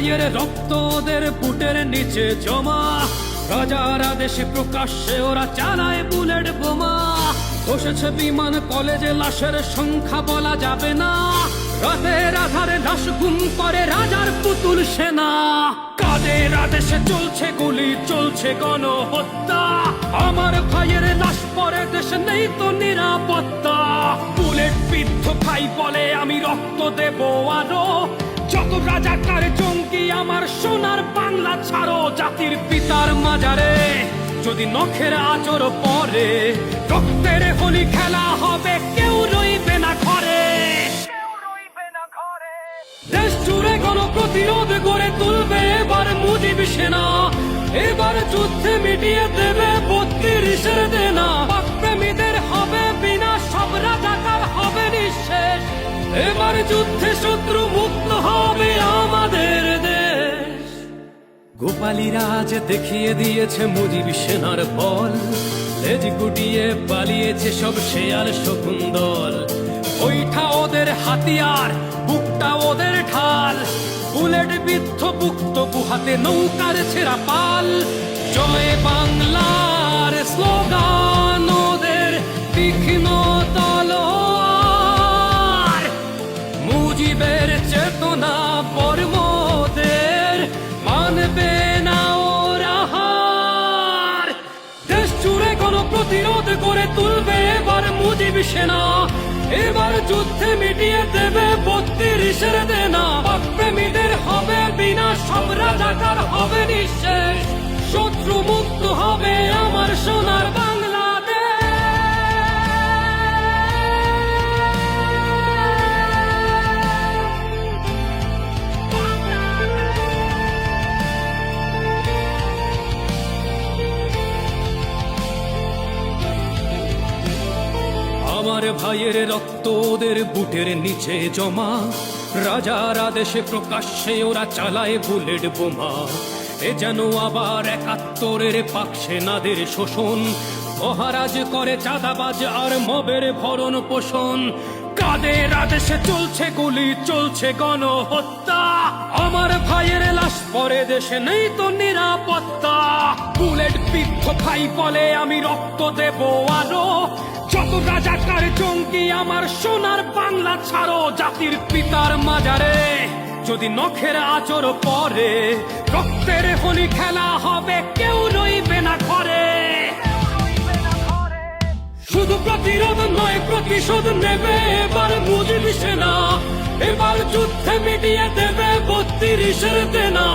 ভাইয়ের রক্ত ওদের বুটের নিচে জমা। রাজার আদেশে প্রকাশ্যে ওরা চালায় বুলেট বোমা। বসেছে বিমান কলেজে, লাশের সংখ্যা বলা যাবে না। রাতের আধারে লাশ গুম করে রাজার পুতুল সেনা। কাদের আদেশে চলছে গুলি, চলছে গণহত্যা। আমার ভাইয়ের লাশ পরে দেশে নেই তো নিরাপত্তা। বুলেট বিদ্ধ ভাই বলে আমি রক্ত দেবো আরও। যত রাজাকার জঙ্গি, আমার সোনার বাংলা ছাড়ো জাতির পিতার মাজারে। যদি নখের আচর পরে, রক্তের হোলি খেলা হবে, কেউ রইবে না ঘরে। দেশ জুড়ে কোন প্রতিরোধ তুলবে এবার মুজিব সেনা। এবার যুদ্ধে মিটিয়ে দেবে বত্রিশের দেনা। প্রেমীদের হবে বিনা, সব রাজাকার হবে নিঃশেষ। এবার যুদ্ধে শত্রু গোপালী রাজ দেখিয়ে দিয়েছে মুজিব সেনার বল। লেজ গুটিয়ে পালিয়েছে সব শেয়াল শকুন দল ওইটা ওদের হাতিয়ার, বুকটা ওদের ঢাল। বুলেট বিদ্ধ বুক্ত বুহাতে নৌকার ছেঁড়া পাল। জয় বাংলার স্লোগান। প্রতিরোধ করে তুলবে এবার মুজিব সেনা। এবার যুদ্ধে মিটিয়ে দেবে বত্রিশের দেনা। প্রেমীদের হবে বিনা, সব রাজাকার হবে নিঃশেষ। আমার ভাইয়ের রক্ত ওদের বুটের নিচে জমা। রাজার আদেশে প্রকাশ্যে ওরা চালায় বুলেট বোমা। এ যেন আবার একাত্তরের পাক সেনাদের শোষণ। মহারাজ করে চাঁদাবাজ আর মবের ভরণ পোষণ। কাদের আদেশে চলছে গুলি, চলছে গণহত্যা। আমার ভাইয়ের লাশ পরে দেশে নেই তো নিরাপত্তা। বুলেট বিদ্ধ ভাই বলে আমি রক্ত দেব আরও। যত রাজাকার জঙ্গি আমার সোনার বাংলা ছাড়ো জাতির পিতার মাজারে। যদি নখের আচর পরে রক্তের হোলি খেলা হবে, কেউ রইবে না ঘরে। শুধু প্রতিরোধ নয়, প্রতিশোধ নেবে, এবার মুজিব সেনা। এবার যুদ্ধে মিটিয়ে দেবে বত্রিশের দেনা।